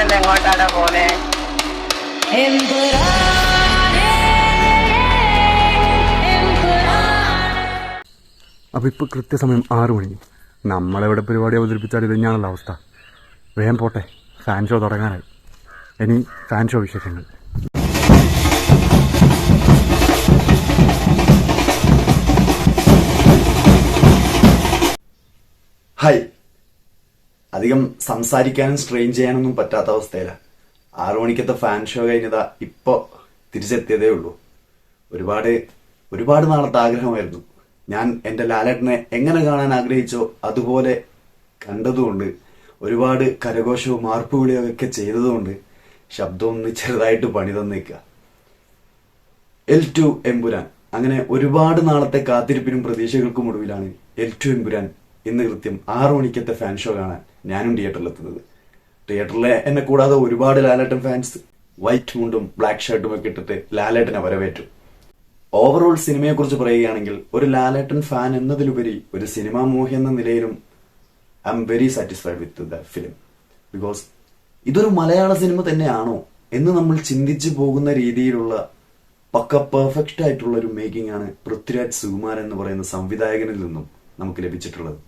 ലാലേട്ടൻ എങ്ങോട്ടാണ് പോലെ അപ്പോൾ ഇപ്പോൾ കൃത്യസമയം ആറു മണി. നമ്മളെവിടെ പരിപാടി അവതരിപ്പിച്ചാൽ ഇത് തന്നെയാണല്ലോ അവസ്ഥ. വേഗം പോട്ടെ ഫാൻ ഷോ തുടങ്ങാനായി. ഇനി ഫാൻ ഷോ വിശേഷങ്ങൾ. ഹായ് അധികം സംസാരിക്കാനും സ്ട്രെയിൻ ചെയ്യാനൊന്നും പറ്റാത്ത അവസ്ഥയിലാണ് ആറു മണിക്കത്തെ ഫാൻ ഷോ കഴിഞ്ഞതാ ഇപ്പൊ തിരിച്ചെത്തിയതേ ഉള്ളൂ. ഒരുപാട് ഒരുപാട് നാളത്തെ ആഗ്രഹമായിരുന്നു. ഞാൻ എന്റെ ലാലേട്ടനെ എങ്ങനെ കാണാൻ ആഗ്രഹിച്ചോ അതുപോലെ കണ്ടതുകൊണ്ട് ഒരുപാട് കരഘോഷവും മാർപ്പുവിളിയും ഒക്കെ ചെയ്തതുകൊണ്ട് ശബ്ദം ഒന്ന് ചെറുതായിട്ട് പണി തന്നേക്കുക എൽ ടു എമ്പുരാൻ. അങ്ങനെ ഒരുപാട് നാളത്തെ കാത്തിരിപ്പിനും പ്രതീക്ഷകൾക്കും ഒടുവിലാണ് എൽ ടു എമ്പുരാൻ ഇന്ന് കൃത്യം ആറു മണിക്കത്തെ ഫാൻ ഷോ കാണാൻ. ഞാനും തിയേറ്ററിലെത്തുന്നത് തിയേറ്ററിലെ എന്നെ കൂടാതെ ഒരുപാട് ലാലേട്ടൻ ഫാൻസ് വൈറ്റ് മുണ്ടും ബ്ലാക്ക് ഷർട്ടും ഒക്കെ ഇട്ടിട്ട് ലാലേട്ടനെ വരവേറ്റു. ഓവറോൾ സിനിമയെ കുറിച്ച് പറയുകയാണെങ്കിൽ ഒരു ലാലേട്ടൻ ഫാൻ എന്നതിലുപരി ഒരു സിനിമാ മോഹി എന്ന നിലയിലും I am very satisfied with the film because ഇതൊരു മലയാള സിനിമ തന്നെയാണോ എന്ന് നമ്മൾ ചിന്തിച്ചു പോകുന്ന രീതിയിലുള്ള പക്ക പെർഫെക്റ്റ് ആയിട്ടുള്ള ഒരു മേക്കിംഗ് ആണ് പൃഥ്വിരാജ് സുകുമാരൻ എന്ന് പറയുന്ന സംവിധായകനിൽ നിന്നും നമുക്ക് ലഭിച്ചിട്ടുള്ളത്.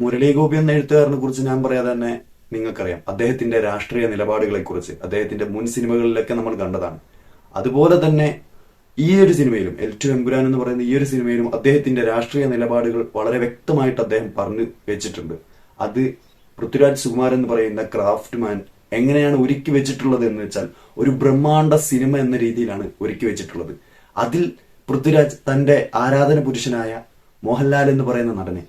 മുരളി ഗോപി എന്ന എഴുത്തുകാരനെ കുറിച്ച് ഞാൻ പറയാതെ തന്നെ നിങ്ങൾക്കറിയാം. അദ്ദേഹത്തിന്റെ രാഷ്ട്രീയ നിലപാടുകളെ കുറിച്ച് അദ്ദേഹത്തിന്റെ മുൻ സിനിമകളിലൊക്കെ നമ്മൾ കണ്ടതാണ്. അതുപോലെ തന്നെ ഈ ഒരു സിനിമയിലും എൽ ടു എമ്പുരാൻ എന്ന് പറയുന്ന ഈ ഒരു സിനിമയിലും അദ്ദേഹത്തിന്റെ രാഷ്ട്രീയ നിലപാടുകൾ വളരെ വ്യക്തമായിട്ട് അദ്ദേഹം പറഞ്ഞു വെച്ചിട്ടുണ്ട്. അത് പൃഥ്വിരാജ് സുകുമാരൻ എന്ന് പറയുന്ന ക്രാഫ്റ്റ് മാൻ എങ്ങനെയാണ് ഒരുക്കി വെച്ചിട്ടുള്ളത് എന്ന് വെച്ചാൽ ഒരു ബ്രഹ്മാണ്ട സിനിമ എന്ന രീതിയിലാണ് ഒരുക്കി വെച്ചിട്ടുള്ളത്. അതിൽ പൃഥ്വിരാജ് തന്റെ ആരാധന പുരുഷനായ മോഹൻലാൽ എന്ന് പറയുന്ന നടനെ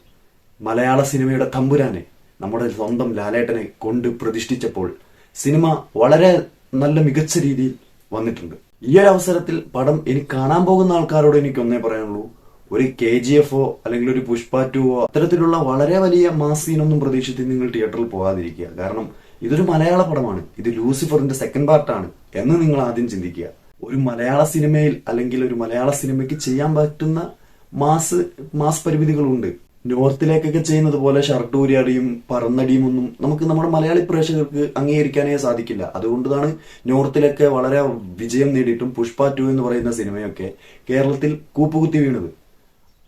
മലയാള സിനിമയുടെ തമ്പുരാനെ നമ്മുടെ സ്വന്തം ലാലേട്ടനെ കൊണ്ട് പ്രതിഷ്ഠിച്ചപ്പോൾ സിനിമ വളരെ നല്ല മികച്ച രീതിയിൽ വന്നിട്ടുണ്ട്. ഈ ഒരു അവസരത്തിൽ പടം എനിക്ക് കാണാൻ പോകുന്ന ആൾക്കാരോട് എനിക്ക് ഒന്നേ പറയാനുള്ളൂ. ഒരു കെ ജി എഫോ അല്ലെങ്കിൽ ഒരു പുഷ്പ ടുവോ അത്തരത്തിലുള്ള വളരെ വലിയ മാസ് പ്രതീക്ഷിച്ച് നിങ്ങൾ തിയേറ്ററിൽ പോകാതിരിക്കുക. കാരണം ഇതൊരു മലയാള പടമാണ്. ഇത് ലൂസിഫറിന്റെ സെക്കൻഡ് പാർട്ടാണ് എന്ന് നിങ്ങൾ ആദ്യം ചിന്തിക്കുക. ഒരു മലയാള സിനിമയിൽ അല്ലെങ്കിൽ ഒരു മലയാള സിനിമയ്ക്ക് ചെയ്യാൻ പറ്റുന്ന മാസ് മാസ് പരിമിതികളുണ്ട്. നോർത്തിലേക്കൊക്കെ ചെയ്യുന്നത് പോലെ ഷർട്ട് ഊരിയാടിയും പറന്നടിയും ഒന്നും നമുക്ക് നമ്മുടെ മലയാളി പ്രേക്ഷകർക്ക് അംഗീകരിക്കാനേ സാധിക്കില്ല. അതുകൊണ്ടാണ് നോർത്തിലൊക്കെ വളരെ വിജയം നേടിയിട്ടും പുഷ്പ ടു എന്ന് പറയുന്ന സിനിമയൊക്കെ കേരളത്തിൽ കൂപ്പുകുത്തി വീണത്.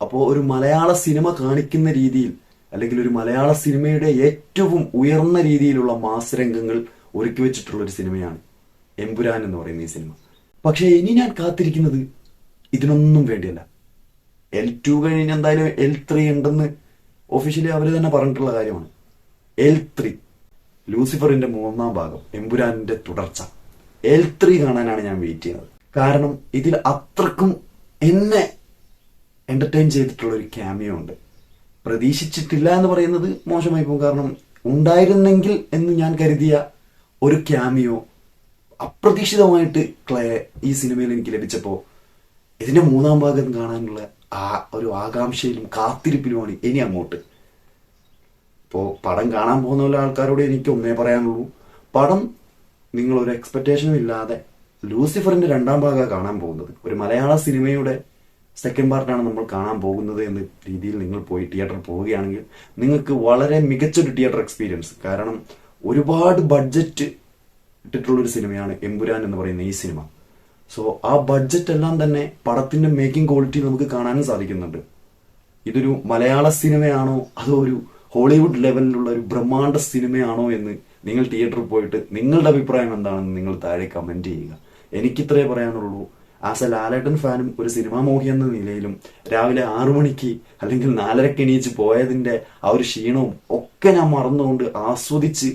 അപ്പോൾ ഒരു മലയാള സിനിമ കാണിക്കുന്ന രീതിയിൽ അല്ലെങ്കിൽ ഒരു മലയാള സിനിമയുടെ ഏറ്റവും ഉയർന്ന രീതിയിലുള്ള മാസരംഗങ്ങൾ ഒരുക്കി വെച്ചിട്ടുള്ള ഒരു സിനിമയാണ് എമ്പുരാൻ എന്ന് പറയുന്ന ഈ സിനിമ. പക്ഷേ ഇനി ഞാൻ കാത്തിരിക്കുന്നത് ഇതിനൊന്നും വേണ്ടിയല്ല. എൽ ടു കഴിഞ്ഞ് എന്തായാലും എൽ ത്രീ ഉണ്ടെന്ന് ഒഫീഷ്യലി അവർ തന്നെ പറഞ്ഞിട്ടുള്ള കാര്യമാണ്. എൽ ത്രീ ലൂസിഫറിന്റെ മൂന്നാം ഭാഗം എമ്പുരാന്റെ തുടർച്ച. എൽ ത്രീ കാണാനാണ് ഞാൻ വെയിറ്റ് ചെയ്യുന്നത്. കാരണം ഇതിൽ അത്രക്കും എന്നെ എന്റർടൈൻ ചെയ്തിട്ടുള്ള ഒരു ക്യാമിയോ ഉണ്ട്. പ്രതീക്ഷിച്ചിട്ടില്ല എന്ന് പറയുന്നത് മോശമായി പോകും. കാരണം ഉണ്ടായിരുന്നെങ്കിൽ എന്ന് ഞാൻ കരുതിയ ഒരു ക്യാമിയോ അപ്രതീക്ഷിതമായിട്ട് ക്ലേ ഈ സിനിമയിൽ എനിക്ക് ലഭിച്ചപ്പോ ഇതിന്റെ മൂന്നാം ഭാഗം കാണാനുള്ള ആ ഒരു ആകാംക്ഷയിലും കാത്തിരിപ്പിലുമാണ് ഇനി അങ്ങോട്ട്. ഇപ്പോൾ പടം കാണാൻ പോകുന്ന ആൾക്കാരോട് എനിക്ക് ഒന്നേ പറയാനുള്ളൂ. പടം നിങ്ങൾ ഒരു എക്സ്പെക്ടേഷനും ഇല്ലാതെ ലൂസിഫറിന്റെ രണ്ടാം ഭാഗമാണ് കാണാൻ പോകുന്നത്. ഒരു മലയാള സിനിമയുടെ സെക്കൻഡ് പാർട്ടാണ് നമ്മൾ കാണാൻ പോകുന്നത് എന്ന രീതിയിൽ നിങ്ങൾ പോയി തിയേറ്റർ പോവുകയാണെങ്കിൽ നിങ്ങൾക്ക് വളരെ മികച്ചൊരു തിയേറ്റർ എക്സ്പീരിയൻസ് കാരണം ഒരുപാട് ബഡ്ജറ്റ് ഇട്ടിട്ടുള്ളൊരു സിനിമയാണ് എമ്പുരാൻ എന്ന് പറയുന്ന ഈ സിനിമ. സോ ആ ബഡ്ജറ്റ് എല്ലാം തന്നെ പടത്തിന്റെ മേക്കിംഗ് ക്വാളിറ്റി നമുക്ക് കാണാനും സാധിക്കുന്നുണ്ട്. ഇതൊരു മലയാള സിനിമയാണോ? അതോ ഒരു ഹോളിവുഡ് ലെവലിലുള്ള ഒരു ബ്രഹ്മാണ്ഡ സിനിമയാണോ എന്ന് നിങ്ങൾ തിയേറ്ററിൽ പോയിട്ട് നിങ്ങളുടെ അഭിപ്രായം എന്താണെന്ന് നിങ്ങൾ താഴെ കമന്റ് ചെയ്യുക. എനിക്കിത്രേ പറയാനുള്ളൂ. ആസ് എ ലാലേട്ടൻ ഫാനും ഒരു സിനിമാ മോഹി എന്ന നിലയിലും രാവിലെ ആറു മണിക്ക് അല്ലെങ്കിൽ നാലരക്ക് എണീച്ച് പോയതിന്റെ ആ ഒരു ക്ഷീണവും ഒക്കെ ഞാൻ മറന്നുകൊണ്ട് ആസ്വദിച്ച്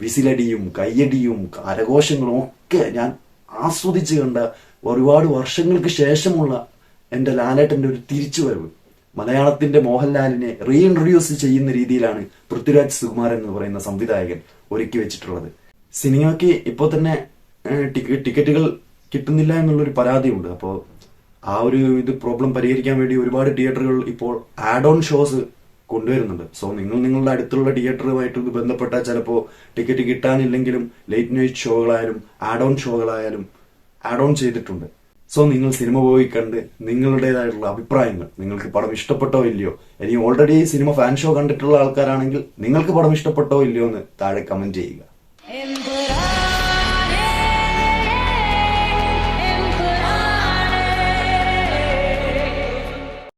വിസിലടിയും കയ്യടിയും കരഘോഷങ്ങളും ഒക്കെ ഞാൻ ആസ്വദിച്ച് കണ്ട ഒരുപാട് വർഷങ്ങൾക്ക് ശേഷമുള്ള എന്റെ ലാലേട്ടന്റെ ഒരു തിരിച്ചുവരവ്. മലയാളത്തിന്റെ മോഹൻലാലിനെ റീഇൻട്രൊഡ്യൂസ് ചെയ്യുന്ന രീതിയിലാണ് പൃഥ്വിരാജ് സുകുമാരൻ എന്ന് പറയുന്ന സംവിധായകൻ ഒരുക്കി വെച്ചിട്ടുള്ളത്. സിനിമയ്ക്ക് ഇപ്പോൾ തന്നെ ടിക്കറ്റുകൾ കിട്ടുന്നില്ല എന്നുള്ളൊരു പരാതിയുണ്ട്. അപ്പോൾ ആ ഒരു ഇത് പ്രോബ്ലം പരിഹരിക്കാൻ വേണ്ടി ഒരുപാട് തിയേറ്ററുകൾ ഇപ്പോൾ ആഡ് ഓൺ ഷോസ് കൊണ്ടുവരുന്നുണ്ട്. സോ നിങ്ങൾ നിങ്ങളുടെ അടുത്തുള്ള തിയേറ്ററുമായിട്ട് ബന്ധപ്പെട്ട ചിലപ്പോൾ ടിക്കറ്റ് കിട്ടാനില്ലെങ്കിലും ലേറ്റ് നൈറ്റ് ഷോകളായാലും ആഡ് ഓൺ ഷോകളായാലും ആഡ് ഓൺ ചെയ്തിട്ടുണ്ട്. സോ നിങ്ങൾ സിനിമ പോയി കണ്ട് നിങ്ങളുടേതായിട്ടുള്ള അഭിപ്രായങ്ങൾ നിങ്ങൾക്ക് പടം ഇഷ്ടപ്പെട്ടോ ഇല്ലയോ? ഇനി ഓൾറെഡി സിനിമ ഫാൻ ഷോ കണ്ടിട്ടുള്ള ആൾക്കാരാണെങ്കിൽ നിങ്ങൾക്ക് പടം ഇഷ്ടപ്പെട്ടോ ഇല്ലയോ എന്ന് താഴെ കമന്റ് ചെയ്യുക.